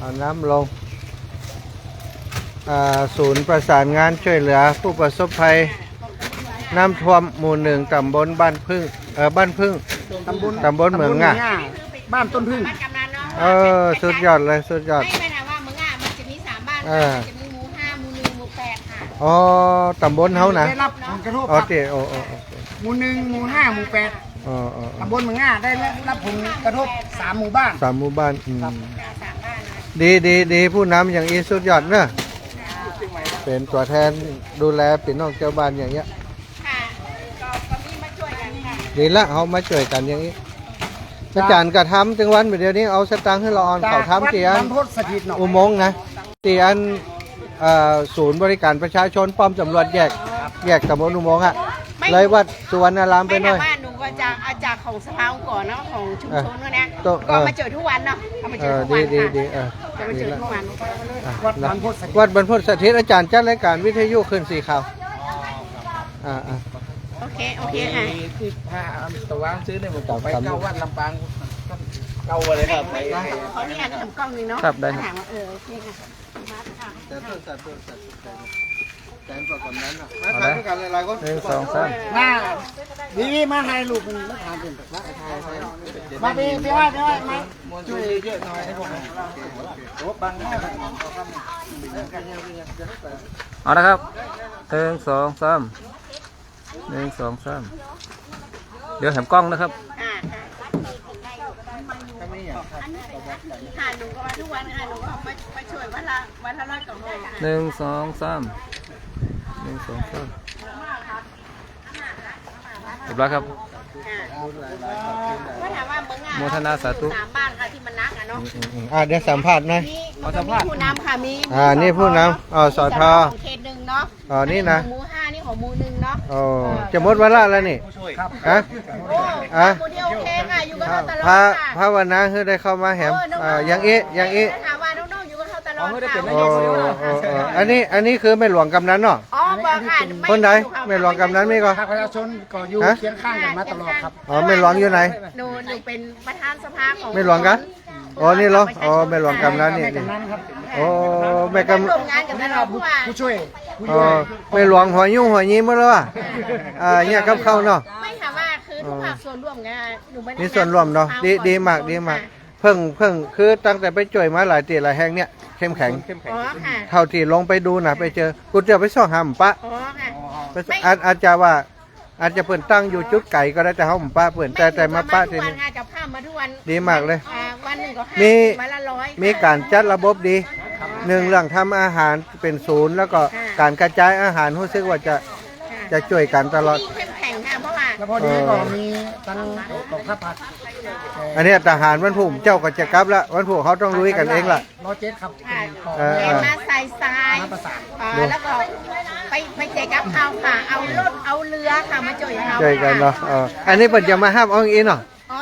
เอาน้ำลงอ่าศูนย์ประสานงานช่วยเหลือ ผู้ประสบภัยน้ำท่วมหมู่หนึ่งตำบลบ้านพึ่งเออบ้านพึ่งตำบลตำบลเหมืองง่าบ้านต้นพึ่งบ้านกำนันเนาะเออสุดยอดเลยสุดยอด ไม่ไม่ถามว่าเมืองอะมันจะมีสามบ้านเออมันจะมีหมู่ห้าหมู่หนึ่งหมู่แปดค่ะอ๋อตำบลเฮานะได้รับผลกระทบอ๋อครับเตี๋ยโอ้โอ้โอ้หมู่หนึ่งหมู่ห้าหมู่แปดอ๋ออ๋ออ๋อตำบลเมืองง่าได้รับผลกระทบสามหมู่บ้านสามหมู่บ้านอืมสามบ้านนะ ดีดีดีผู้นำอย่างอีสุดยอดเนอะเป็นตัวแทนดูแลพี่น้องเจ้าบ้านอย่างเงี้ยค่ะก็ก็มีมาช่วยกันค่ะดีละเขามาช่วยกันอย่างนี้อาจารย์กระทำจังหวันเดี๋ยวนี้เอาสตังค์ให้เราออนเขาทำเตียนบรรพตสถิตหนองอุโมงค์นะเตียนเอ่อศูนย์บริการประชาชนป้อมตำรวจแยก แยกตำบลอุโมงค์อะเลยวัดสุวรรณารามไปไม่หน่ถาอมย ของสภาองค์ก่อนเนาะของชุมชนเนาะนะโต๊ะก็เออมาเจอทุกวันเนาะเอามาเอเจออทุกดีวันดีค่ะดีเออจะมาดีเจอละทุกวัน อะวัดบรนะรพตสถิต วัดบรรพตสถิตอาจารย์จัดรายการวิทยุขึ้นสี่ข่าวอ่าอ่า โอเค โอเคค่ะที่พาตัวซื้อเนี่ยผมครับไปครับเก้าวัดลำปางเก้าวันเลยครับเขาเนี่ยทำกล้องนี่เนาะครับได้ครับ ถามว่าเออโอเคค่ะมาค่ะแต่ต้นสัตว์ต้นสัตว์ แสนกว่าคนนั้นอะมาทำด้วยกันหลายๆคนหนึ่งสองสามมาดีดีมาถ่ายรูปมันมาถ่ายเป็นมาพี่พี่ว่าพี่ว่ามาช่วยเยอะหน่อยให้ผมโอ้บังหน้าเอาละครับหนึ่งสองสามหนึ่งสองสามเดี๋ยวแถมกล้องนะครับอ่าค่ะหนูก็มาทุกวันค่ะหนูก็มามาช่วยวันละวันละร้อยกล่องเลยค่ะหนึ่งสองสามห นึ่งสองสามเรียบร้อยครับก็ถามว่าเมืองอะโมทนาสาธุ สามบ้านค่ะที่มันนักอะเนาะอ่าเดี๋ยวสัมภาษณ์หน่อย มีมันก็มีผู้นำค่ะมีอ่านี่ผู้นำอ๋อสอทอของเขตหนึ่งเนาะอ๋อนี่นะ หมู่ห้านี่ของหมู่หนึ่งเนาะโอ้จะหมดเวลาแล้วนี่ฮะ โอ้อะ หมู่เดียวโอเคค่ะอยู่กับเขาตลอดพระค่ะภาวนาให้ได้เข้ามาแหมเน้งๆอ่าอย่างอีอย่างอีถามว่าน้องๆอยู่กับเขาตลอดโอ้โอ้โอ้อันนี้อันนี้คือแม่หลวงกำนันเนาะ อ๋อ บอกค่ะไม่คนใดอยู่ค่ะแม่หลวงกำนันมีก็ ภาคประชาชนก็อยู่ฮะ เคียงข้างกันมาตลอดครับอ๋อแม่หลวงอยู่ไหน หนูหนูเป็นประธานสภาของแม่หลวงกันอ๋อนี่เหรออ๋อแม่หลวงกำนันนี่ แม่นี่กำนันครับโอ้แม่กำร่วมงานกับนี่ตลเราอดเพราะว่าผู้ช่วยผู้อ๋อช่วยแม่หลวงหัวยุ่งหัวยิ้มหมดแล้วอะอ่าเนี่ยกับเข้าเนาะ ไม่ค่ะว่าคือทุกภาคส่วนร่วมกันหนูไม่ได้มีส่วนร่วมเนาะดีดีมากดีมาก เพิ่งเพิ่งคือตั้งแต่ไปจ่วยมาหลายตีหลายแห่งเนี่ย เข้มแข็งอ๋อค่ะ เท่าที่ลงไปดูนะไปเจอกูจะไปซ่องหามปะอ๋อค่ะ ไปซ่องอาจอาจจะว่า อาจจะเปิ่นตั้งอยู่จุดไก่ก็ได้แต่เขาหมป้าเปิ่นแต่แต่มาป้าทีทุกวันี้นค่ะจะพามาทุกวันดีมากเลยอ่าวันหนึ่งก็ห้ามี สิบวันละร้อยมีการจัดระบบดีหนึ่งเรื่องทำอาหารเป็นศูนย์ แล้วก็การกระจายอาหารรู้สึกว่าจะค่ะจะช่วยกันตลอด ที่เข้ม แข็งค่ะเพราะว่าแล้วพอดีก็มีตั้งกองทัพผักอันเนี้ยทหารวันผุ่มเจ้าก็จะกลับละวันผุ่มเขาต้องลุยกันเองล่ะร้อยเจ็ดครับค่ะเออแกมาใส่ทรายมาประสานอ่าแล้วก็ไปไปแจกกับข้าวค่ะ เอารถเอาเรือค่ะมาจ่วยเขาช่วยกันเนาะเอออันนี้เปิ่นจะมาห้ามเอาอย่างนี้เนาะ อ๋อ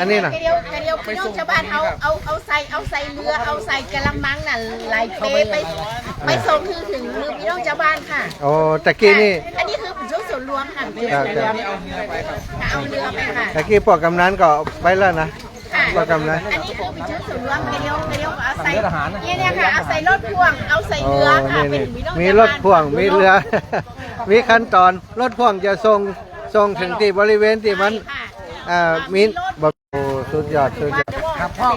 อันนี้น่ะไม่เดียวเดียวพี่น้องชาวบ้านเอาเอาเอาใส่เอาใส่เรือเอาใส่กระมังน่ะไหลเปไปไปส่งคือถึงมือพี่น้องชาวบ้านค่ะ โอ้ตะกี้นี่ อันนี้ รวมค่ะเป็นครับส่วนรวมเอาเนื้อไปครับค่ะเอาเรือไปค่ะตะกี้พวกกำนันก็ไปแล้วนะค่ะพวกกำนัน อันนี้คือเป็นชุดส่วนรวมเดียวเดียวเอาใส่เนี่ยเนี่ยค่ะเอาใส่รถพ่วงเอาใส่โอ้เรือค่ะนี่เป็นนี่พี่น้องมีชาวรบ้านถพ่วง มีเรือ มีขั้นตอน รถพ่วงจะส่งส่งถึงที่บริเวณที่มันค่ะ อ่า มีบอกโอ้สุดยอด สุดยอด ครับพ่อ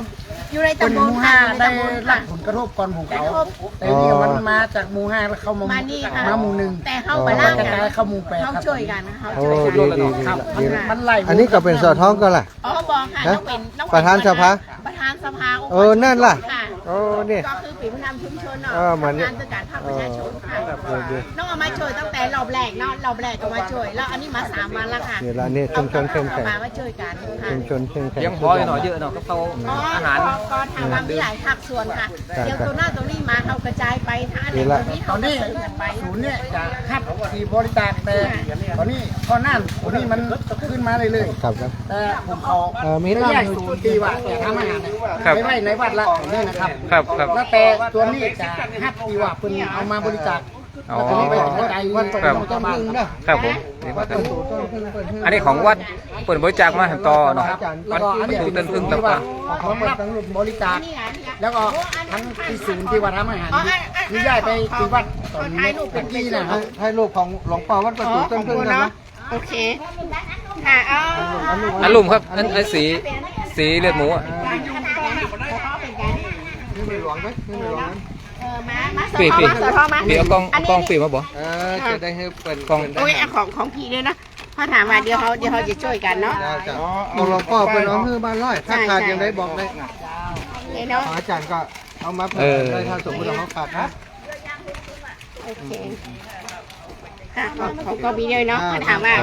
อยู่ในเป็นตำบหลมู่ค่ะห้าอยู่ในได้ตำบลรัค่ะ บผลกระทบก่อนของเขากระทบ แต่นี่มันมาจากหมู่ห้าแล้วเข้ามามานี่ค่ะมาหมู่หนึ่งแต่เข้ามาล่างกระกันจายเข้าหมู่แปดเขาครับช่วยกันเขาโอ้ช่วยกันดีดีดีครับดีมันไล่อันนี้ก็เป็นสอท้องก็ล่ะ อ๋อบอกค่ะฮะต้องเป็นต้องประธานสภาประธานสภาองค์กรเออนั่นล่ะ ค่ะ โอ้นี่ ก็คือปีผู้นำชุมชนเนาะเออเหมือนงานจัดการภาคประชาชนค่ะเออดี น้องเอามาช่วยตั้งแต่รอบแรกเนาะรอบแรกก็มาช่วย แล้วอันนี้มาสามวันแล้วค่ะนี่ละนี่ชุมชนเข้มแข็งอามามาช่วยกันค่ะชุมชนเข้มแข็ง เลี้ยงพอหน่อยเยอะหน่อยก็เขาอ๋ออาหาร ก็ก็ทางว่ามีหลายภาคส่วนค่ะ ครับ เดี๋ยวตัวหน้าตัวนี้ มาเขากระจายไปทางอันไหนดีละตัวนี้ตเขาอนนี้ก็ช่วยกันไปศูนย์เนี่ยจะฮับที่บริจาคแต่ตอนนี้ก่อนหน้าตอนนี้มันขึ้นมาเรื่อยครับครับ ๆแต่ผมเขาเออมีไม่ร้านแยกศูนย์ตีว่าจะทำอาหารเนี่ยครับไปไว้ในวัดละนี่นะครับครับครับแล้วแต่ตัวนี้จะฮับตีว่าเป็นเอามาบริจาค อ๋อแล้วก็ไปกระจายเงินครับต้นพึ่งนะครับผมนี่ว่ากันสูตรต้นพึ่งเปิดพึ่งอันนี้ของวัดเปิดบริจาคมาให้ต่อเนาะแล้วก็อันนี้ตูเป็ต้นนพึ่พึ่งงที่ต่าว่างของรับบริจาคนี่ไงนี่ไงแล้วก็ทั้งที่ศูนย์ที่ว่าทำอาหารที่ย้ายไปที่วัดตอนนี้ตะกี้นะครับให้ลูกของหลวงปู่วัดประอ๋อตูขต้อนงพึ่งคุณนะเนาะโอเคค่ะเอาอันลุ่มครับอันไอ้สีสีเลือดหมูอะ นี่ไม่หลวงไหมนี่ไม่หลวงไหมเออมามาสอปีทอปีมาสอทอมาปีเอากล้องเอากล้องปีมาบ่ เออจะได้ให้เปิดกล้องโอ้ยเอาของของพี่ด้วยนะพ่อถามว่าเดี๋ยวเขาเดี๋ยวเขาจะช่วยกันเนาะได้จ้ะเอาหลวงพ่อเป็นน้องฮือบ้านร้อย ถ้าขาดยังได้บอกได้เดี๋ยวเนาะอาจารย์ก็เอามาเปิดได้ถ้าสมมติเราขาดนะโอเคค่ะของของก็มีด้วยเนาะพ่อถามว่า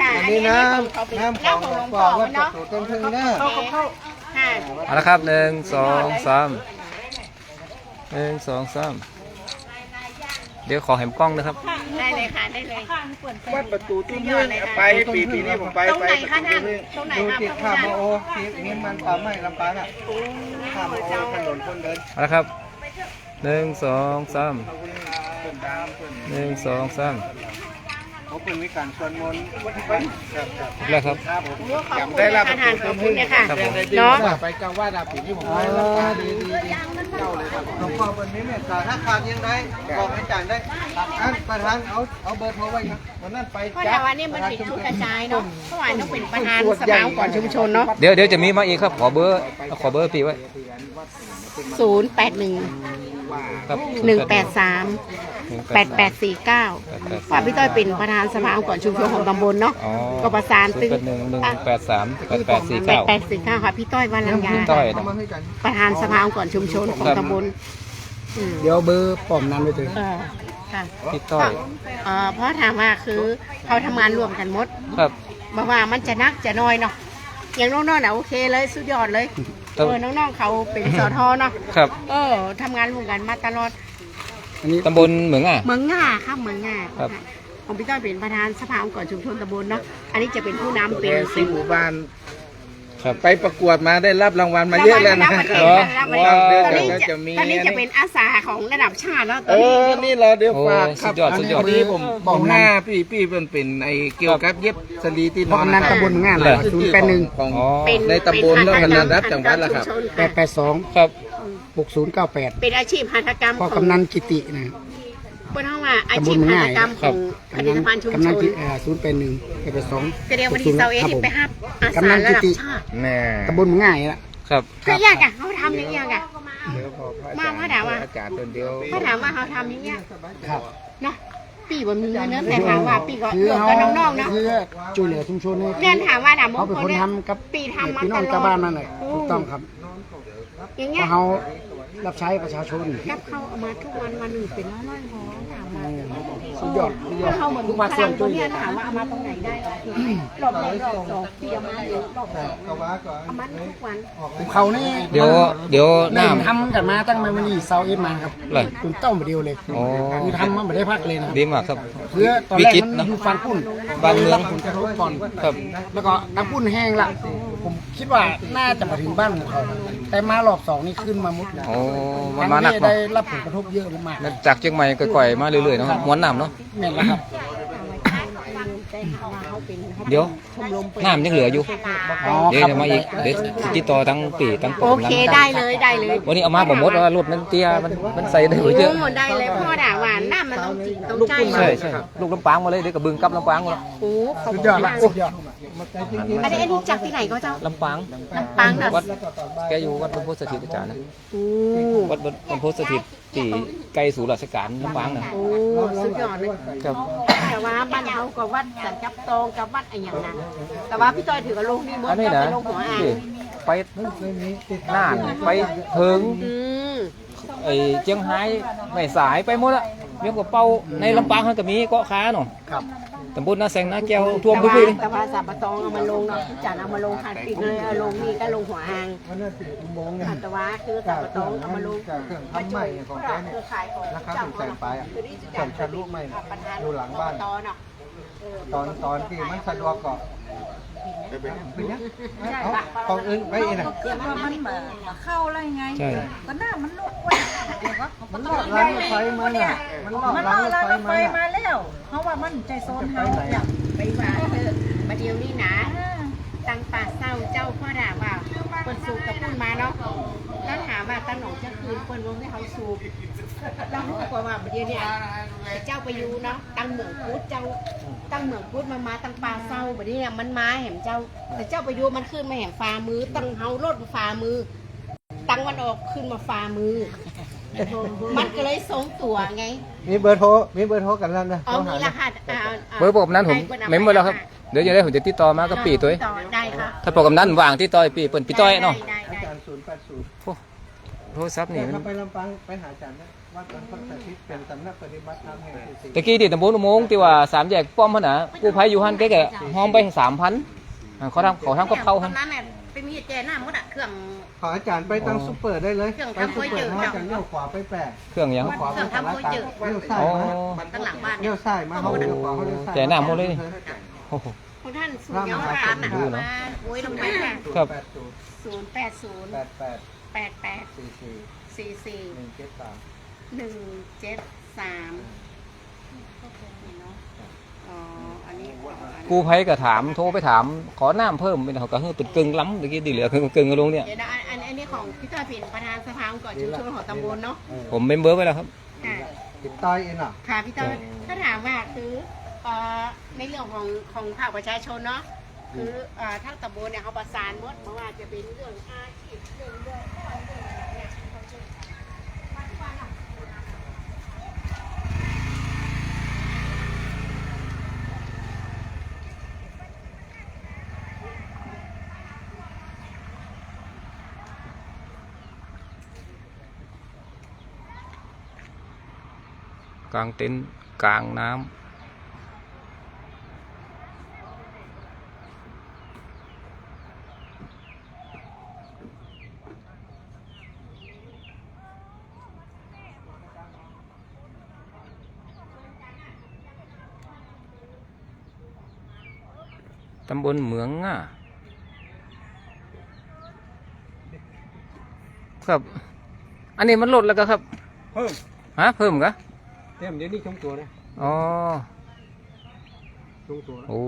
ค่ะอันอันนี้นี้น้เขาเป็นำน้ำขน้ำองของหหลลววงงพ่พ่ออวัดปเนาะระตูต้นพึ่งเนอะโอเคค่ะ เอาละครับหนึ่งสองสาม หนึ่งสองสามเดี๋ยวขอแหมกล้องนะครับ ได้เลยค่ะได้เลย วัดประตูตุ้งพึ่งไปปีปีนี้ผมไปตรงไปไหนประคะตูท่านพึ่งตรงไหนดูคะติดพระข้ามอาจารย์โอที่นี่มันป่าไม้ลำปางอะข้ามโอถนนคนเดินเอาละครับหนึ่งสองสามหนึ่งสองสาม เขาเป็นวิการสวดมนต์ครับครับแล้วครับ ครับผมขอบคุณค่ะทหารขอบคุณเนี่ยค่ะครับผมเนาะไปกลางว่าดาปีที่ผมอ๋ไปอแล้วก็ดีดีดีเจ้าเลยครับหลวงพ่อเป็นนี้เนี่ยถ้าขาดยังไงบอกอาจารย์ได้อันประธานเอาเอาเบอร์โทรไว้ครับวันนั้นไปเพราะแต่ว่านี่มันเป็นชุดกระจายเนาะเพราะว่าต้องเป็นประธานสภาองค์ก่อนชุมชนเนาะเดี๋ยวเดี๋ยวจะมีมาอีกครับขอเบอร์ขอเบอร์ปีไว้ศูนย์แปดหนึ่งครับหนึ่งแปดสาม แปดแปดสี่เก้า883ว่าพี่ต้อยเป็นประธานสภาองค์กรชุมชนของตำบลเนาะอ๋อก็ประสานตึงเป็นหนึ่งหนึ่งแปดสามแปดแปดสี่แปดเก้าแปดสี่เก้าค่ะพี่ต้อยวันลังยาพี่ต้อยเอามาให้กันประธานสภาองค์กรชุมชนของครับตำบลอืมเดี๋ยวเบอร์ป้อมนั้นไปถึงเออค่ะพี่ต้อยเอ่อเพราะถามว่าคือเขาทำงานร่วมกันหมดครับบอกว่ามันจะนักจะน้อยเนาะอย่างน้องๆน่ะโอเคเลยสุดยอดเลยครัเอบอน้องๆเขาเป็นสอทอเนาะครับ เออทำงานร่วมกันมาตลอด อันนี้ตำบลเหมืองอะ เมืองง่าครับเมืองง่าครับของพี่ต้อยเป็นประธานสภาองค์กรชุมชนตำบลเนาะอันนี้จะเป็นผู้นำเป็นแกสิหมู่บ้านครับ ไปประกวดมาได้รับรางวัลมาเยอะแล้วนะรางวัลเหรอระดับประเทศตอนนี้ก็จะจะมีตอนนี้จะเป็นอาสาของระดับชาติแล้วตเออนนี้ อนี่เราเดี๋ยวโอ้ฝากคสุรับดยอดสุดยอดพอดีผมผมหน้าพี่พี่เป็นเป็นไอเกี่ยวกับเย็บสลีที่นป้ออมนนั้นนะครับตำบลงานเลยศูนย์แปดหนึ่ง ของอ๋อเป็นในตำบลแล้วก็ระดับจังหวัดล่ะครับ แปดแปดสองครับ หกศูนย์เก้าแปดเป็นอาชีพหัตถกรรมพ่อของกำนันกิตินะเปิ้นเฮาว่าอาชีพหัตถกรรมของผลิตภัณฑ์ชุมกำชนันนกิศูนย์แปดหนึ่งแปดแปดสองก็เรียกวันที่เสาร์เอที่ไปฮับอาสาระดับชาติแน่ตำบลง่ายละครับคือยากอะเขาทำอย่างเงี้ยอะเดี๋ยวพอพระมาว่าถามว่าอาจารย์ตัวเดียวเขาถามว่าเขาทำอย่างเงี้ยครับ เนาะปีบนมือเนอะแต่ถามว่าปีก็คือเลือกเขากับน้องๆเนาะคือช่วยเหลือชุมชนเรียนถามว่าถามเขาเป็นคคนนเนี่ยทำกับปีทำมาพี่น้ตองลอชาวดบ้านนั่นแหละถูกต้องครับ อย่างเพเงี้ยราะเขารับใช้ประชาชนกับเขาเอามาทุกวันวันหนึ่งเป็นร้อยๆห่อถามว่าสุดยอดสุดยอดเขาเหมือนทุกภาคพส่วลันงช่ตัววยเหลืเนี้อยถามว่าเอามาตรงไหนได้รอบแรกรอบสองปีเอามาเยอะรอบสองกะว่าก่อนเอามาทุกวันภูเขานี่เดี๋ยวเดี๋ยวเริ่มน้ำทำกันมาตั้งแต่วันนี้เซาเอ็มาครับเลยคุณต้องมาเดียวเลยอ๋อคือทำมาไม่ได้พักเลยนะครับดีมากครับ เพื่อตอนแรกมันอยู่ฟันปุ้นบ้านเมือง ผลกระทบก่อนครับ แล้วก็น้ำปุ้นแห้งละ ผมคิดว่าน่าจะมาถึงบ้านของเขา แต่มารอบสองนี่ขึ้นมามุดเลยโอ้มันมาหนักทั้งที่เนาะได้รับผลกระทบเยอะมากจากเชียงใหม่ก่อยๆมาเรื่อยๆเนาะม้วนน้ำเนาะ แม่นแล้วครับ เดี๋ยว ชมรมเปิดน้ำยังเหลืออยู่ อ๋อเดี๋ยวครับจะมาอีกเดี๋ยวติดต่อทั้งปีทั้งปโอมเคได้เลยได้เลยวันนี้เอามาบ่หมดว่ารถมันเตี้ยมันมันใส่ได้เยอะโอ้ได้เลยพ่อด่าว่าน้ำมันต้องจริงต้องใจใช่ใช่ลูกลำปางมาเลยเดี๋ยวกับบึงกลับลำปางมาแล้วโอ้ขอบสุดคุณยอดละมากสุดยอดอันนี้อันนี้จากที่ไหนก็เจ้าลำปางลำปางเนอะวัดแกอยู่วัดบรรพตสถิตอาจารย์นะโอ้วัดบรรพตสถิต ที่ใกล้สู่ราชการลำปางนะ โอ้สุดยอดเลยครับ แต่ว่าบ้านเขากับวัดสันจับตองกับวัดอะไรอย่างนั้นแต่ว่าพี่ต้อยถือกับลงนี่มดอันนี้ก็นะไปลงหัวอ่างนี่ไปน่านไปเพิงอืมไอ้เจียงไฮ้ไม่สายไปหมดอะเรียกว่าเป้าในลำปางเขาก็มีเกาะค้าเนาะครับตำบลนาแสงนาแก้วท่วมแต่พื้ว่านที่แต่ว่าสับปะตองเอามาลงเนาะพี่จันเอามาลงขาดปิดเลยเอาลงนี่ก็ลงหัวอ่างวันนั้นสิบโมงเนี่ยแต่ว่าคือสับปะตองเอามาลงจากเครื่องทำใหม่ของแกเนี่ยเครือข่ายของราคาเจ้าถึงแสนปลายอะคือนี่จะส่วนชั้นลูกใหม่ประธานอยู่หลังบ้านอบ ตเนาะตอนตอนที่มันสะดวกก็เป็นยังเอาของอื่นไปอีกนะเกิดว่ามันมาเข้าอะไรไงใช่ ก็หน้ามันลุกเว้ยเดี๋ยวว่ามันลอดรางรถไฟมาเนี่ยมันลอดมันรางรอรถแล้วไฟรถไฟมามาเนี่ยแล้ว เพราะว่ามันใจโซนเฮาเนี่ยไปว่าเออมาเดียวนี้นะตังป่าเศร้าเจ้าพ่อด่าว่าเปิดสูบกับปุ้นมาเนาะ แล้วถามว่าตั้งหนองจะคืนเปิ้นวงให้เขาสูบเรารู้กว่าว่าเดี๋ยวเนี่ยเจ้าไปอยู่เนาะตั้งเหมืองพุทธเจ้าตั้งเหมืองพุทธมามาตั้งป่าเศร้าแบบนี้เนี่ยมันมาแหมเจ้า แต่เจ้าไปอยู่มันขึ้นมาแหมฝ่ามือ ตั้งเฮารถฝ่ามือ ตั้งมันออกขึ้นมาฝ่ามือ มันก็เลยทรงตัวไง มีเบอร์โทร มีเบอร์โทรกันแล้วนะเอาโทรมีหารหัสอ่าาเบอร์ผมนั้นผมให้พิ่อาเมมไว้แล้วครับ เดี๋ยวจะได้ผมจะติดต่อมากับปีตัวเองต่อได้ค่ะถ้าโปรแกรมนั้นวางที่ต่อยปีเปิ่นปีต้อยเนาะได้อาได้จารย์ศูนย์แปดศูนย์โทรศัพท์นี่นี่มัน ถ้าไปลำปางไปหาอาจารย์นะวัดหลวงพ่อสถิตเป็นสำนักปฏิบัติธรรมแห่งที่สี่ตะกี้ที่ตำบลอุโมงค์ที่ว่าสามแยกป้อมพนน่ะกู้ภัยอยู่หันแกก็ห้อมไปสามพันเขาทำเขาทำกับเขาหัน ตอนนั้นน่ะเป็นมีดแจน้ำหมดอะเครื่อง ขออาจารย์ไปตั้งซุปเปอร์ได้เลยเครื่องไปซุปเปอร์ทำก๋วยเตี๋ยว ถ้าอาจารย์เลี้ยวขวาไปแปะเครื่องหยังเลี้ยวขวาไปสารกลางเลี้ยวซ้าอ๋ยอมาตั้งหลังบ้านเนี่เลี้ยยวซ้ายมาเขาเลี้ยวขวาเขาเลี้ยวซ้ายแจกหน้าหมดเลย โอ้โห ของท่านสูงยาวร้านน่ะดูเนอะมาโวยลงไปค่ะครับแปดศูนย์ศูนย์แปดศูนย์แปดแปด แปดแปดสี่สี่สี่สี่หนึ่งเจ็ดสามหนึ่งเจ็ดสามเนาะอ๋ออันนี้อันนี้กู้ภัยก็ถามโทรไปถาม ขอน้ำเพิ่มเป็นเขาก็เฮ้ยเป็นกึ่งล้ำตะกี้ดีเหลือคือกึ่งกระลงเนี่ยเดี๋ยวนะอันอันอันนี้ของพี่ต้อยผินประธานสภาองค์กรชุมชนของตำบลเนาะผมเมมเบอร์ไว้แล้วครับค่ะติดต่อยเองเหรอค่ะพี่ต้อยถ้าถามว่าคือเอ่อในเรื่องของของภาคประชาชนเนาะ คือเอ่อทั้งตำบลเนี่ยเขาประสานหมดเพราะว่าจะเป็นเรื่องอาชีพเรื่องเรื่องเรื่องอะไรเนี่ยเขาจะว่าที่ว่าน่ะกลางเต็นท์กลางน้ำ ตำบลเหมืองง่าครับ อันนี้มันลดแล้วก็ครับ เพิ่มฮะเพิ่มกะเต็มเดี๋ยวนี้ชงตัวนะอ๋อชงตัวโอ้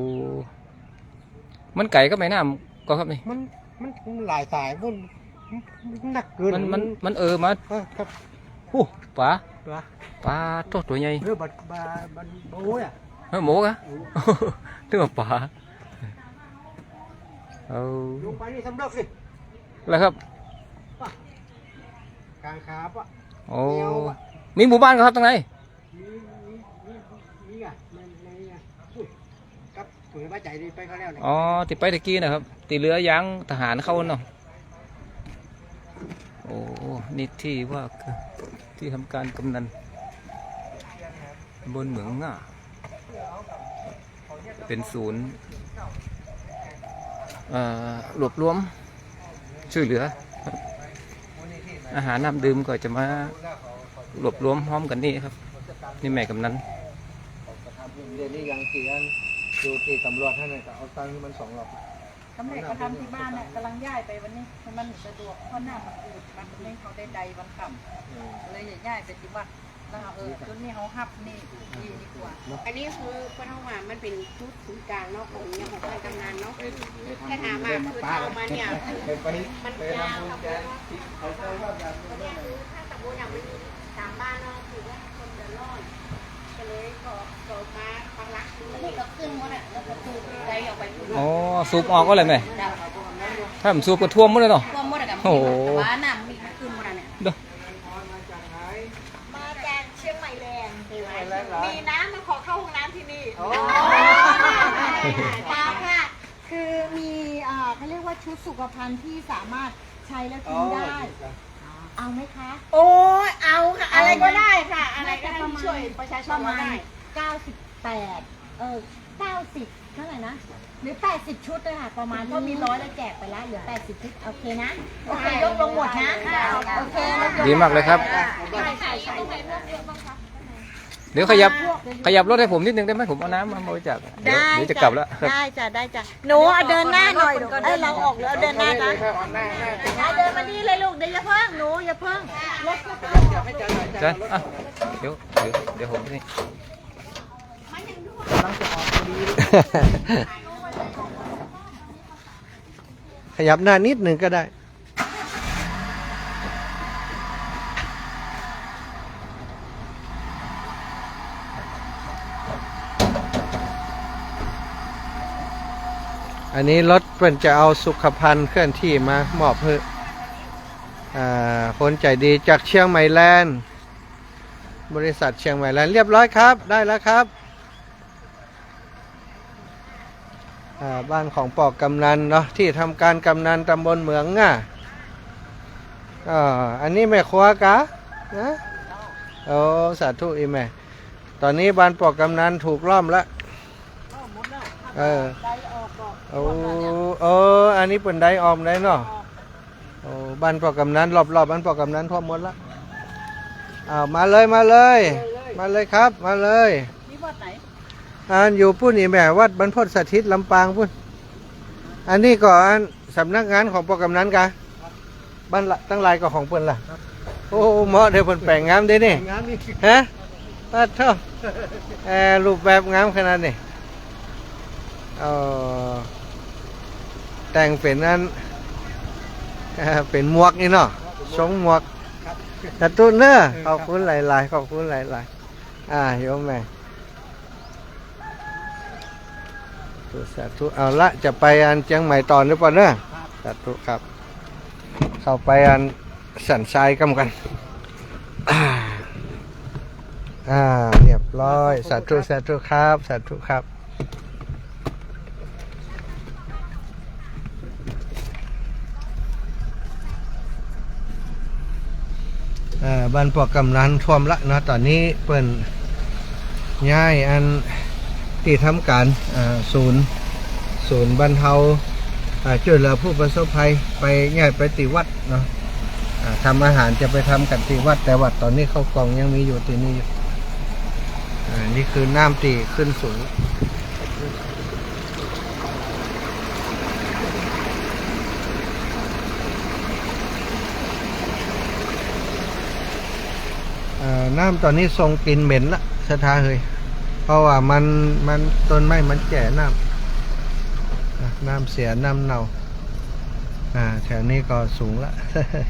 มันไก่ก็ไม่น้ำก็ครับนี่มันมันหลายสายมันมันหนักเกินมันมันมันเออมาเออครับโอ้ปลาตัวปลาตัวตัวใหญ่เรือบัดบาบันโอ้ยอะเฮ้ยหมูกะนึกว่าปลา เอาลงไปนี่สำเร็จสิแล้วครับกลางขาปะโอ้มีหมู่บ้านก็ครับตรงไหนมีมีมีมีอะในในอะอุ้ยกับถุยบ้าใจดีไปเขาแล้วเนี่ยอ๋อติดไปตะกี้นะครับติเรือยางทหารเข้าเนาะโอ้นี่ที่ว่าคือที่ทำการกำนันบนเหมืองง่าเป็นศูนย์เอ่อ รวบรวมช่วยเหลือ อาหารน้ำดื่มก็จะมารวบรวมพร้อมกันนี่ครับ นี่แม่กำนันเดี๋ยวนี้ยังเสียนดูที่ตำรวจท่านเนี่ยก็เอาตังค์ให้มันสองรอบกำเนิดเขาทำที่บ้านเนี่ยกำลังย้ายไปวันนี้ให้มันสะดวกเพราะหน้ามันอืดมันไม่เขาได้ใดวันต่ำเลยอย่าย้ายไปที่วัด แล้วเอาเออจุดนี้เขาหับนี่ดีดีกว่าอันนี้คือก็เท่าว่ามันเป็นชุดศูนย์กลางเนาะของเนี่ยของการกำนันเนาะแค่ถามมาคือเอามาเนี่ยไปมันยาวครับตัวเนี้ยคือถ้าตะบูนอะมันมีสามบ้านเนาะคือว่าคนเดือดร้อนก็เลยก็ก็มาฟังรักนี่ก็ขึ้นหมดอะแล้วก็ตูใจออกไปพุ่นอ๋อสูบออกก็เลยไหมดาวถ้าผมสูบก็ท่วมหมดเลยเนาะรวมหมดอะกับโอ้โห แต่ว่าน้ำมีขึ้นหมดอะเนี่ย เด้อ มาจากเชียงใหม่แลนด์มีน้ำมาขอเข้าห้องน้ำที่นี่ ปลาค่ะ คือมีอ่าเขาเรียกว่าชุดสุขภัณฑ์ที่สามารถใช้แล้วทิ้งได้ เอาไหมคะ โอ้ยเอาค่ะ อะไรก็ได้ค่ะ อะไรก็ได้ที่ช่วยประชาชปนระเรามาณได้ 98 เออ 90 เท่าไหร่นะ หรือ 80 ชุดเลยค่ะ ประมาณก็มีร้อยแล้วแจกไปแล้วเหลือ 80 ชุด โอเคนะ โอเค ยกลงหมดนะ โอเคแล้วดีมากเลยครับ ใช่ใช่ใช่ เดี๋ยวขยับขยับรถให้ผมนิดนึงได้ไหมผมเอาน้ำมาบริจาคเดี๋ยวได้เดี๋ยวจะกลับแล้วครับได้จ้ะได้จ้ะหนูเอาเดินหน้าหน่อยเอ้ยเราออกแล้วเดินหน้าจ้ะเดินมานี่เลยลูกเดี๋ยวอย่าเพิ่งหนูอย่าเพิ่งรถก็เข้าจ้ะอะเดี๋ยวเดี๋ยวเดี๋ยวผมนี่ขยับหน้านิดหนึ่งก็ได้ อันนี้รถเพิ่นจะเอาสุขภัณฑ์เคลื่อนที่มามอบเพื่อคนใจดีจากเชียงใหม่แลนด์บริษัทเชียงใหม่แลนด์เรียบร้อยครับ ได้แล้วครับอ่าบ้านของปอกกำนันเนาะที่ทำการกำนันตำบลเหมืองง่ะอ่าอันนี้แม่ครัวกะนะโอ้สาธุอีแม่ ตอนนี้บ้านปอกกำนันถูกล้อมแล้วเออ โอ้เออ อันนี้เป็นไดออมได้เนาะโอ้บ้านปอกกำนันรอบๆบ้านปอกกำนันทั่วหมดละอ้าวมาเลยมาเลย มาเลยครับ มาเลยนี่วัดไหนอันอยู่ปุ้นอีแม่วัดบรรพตสถิตลำปางปุ้นอันนี้ก็อันสำนักงานของปกำนันกะบ้านละตั้งหลายก็ของเปิ้นล่ะโอ้เหมาะเดี๋ยวเพิ่นแปลงงามเด้นี่งานนี่ฮะปัดเท่าเออรูปแบบงามขนาดนี้เออ แต่งเป็นอันเอ่อเป็นหมวกนี่เนาะทรงหมวกตะตุ้นเนอะขอบคุณหลายๆขอบคุณหลายๆอ่าโยมแม่สาธุสาธุเอาละจะไปอันเชียงใหม่ตอนหรือเปล่าเนอะสาธุครับ เข้าไปอันสันทรายกันกันอ่าอ่าเรียบร้อยสาธุสาธุครับสาธุครับ บ้านปอกกำนันท่วมละเนาะตอนนี้เปิ่นย้ายอันที่ทำการศูนย์ศูนย์บรรเทาช่วยเหลือผู้ประสบภัยไปง่ายไปติวัดเนาะทำอาหารจะไปทำกันที่วัดแต่วัดตอนนี้เข้ากองยังมีอยู่ที่นี่อยู่นี่คือน้ำตีขึ้นสูง น้ำตอนนี้ทรงกลิ่นเหม็นละสะทาเฮยเพราะว่ามันมันต้นไม้มันแก่น้ำน้ำเสียน้ำเน่าอ่าแถวนี้ก็สูงละ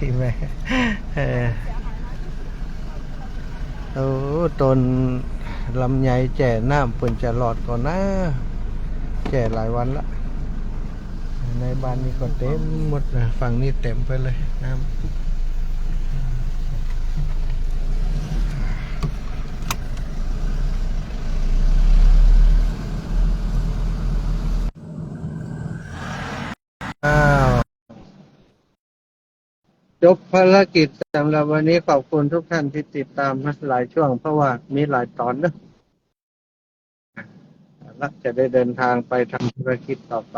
อีแม่โอ้ต้นลำไยแจ่น้ำเปิ่นจะหลอดก่อนนะแจ่หลายวันละในบ้านนี้ก็เต็มหมดฝั่งนี้เต็มไปเลยน้ำ จบภารกิจสำหรับวันนี้ขอบคุณทุกท่านที่ติดตามมาหลายช่วง เพราะว่ามีหลายตอนนะแล้วจะได้เดินทางไปทำธุรกิจต่อไป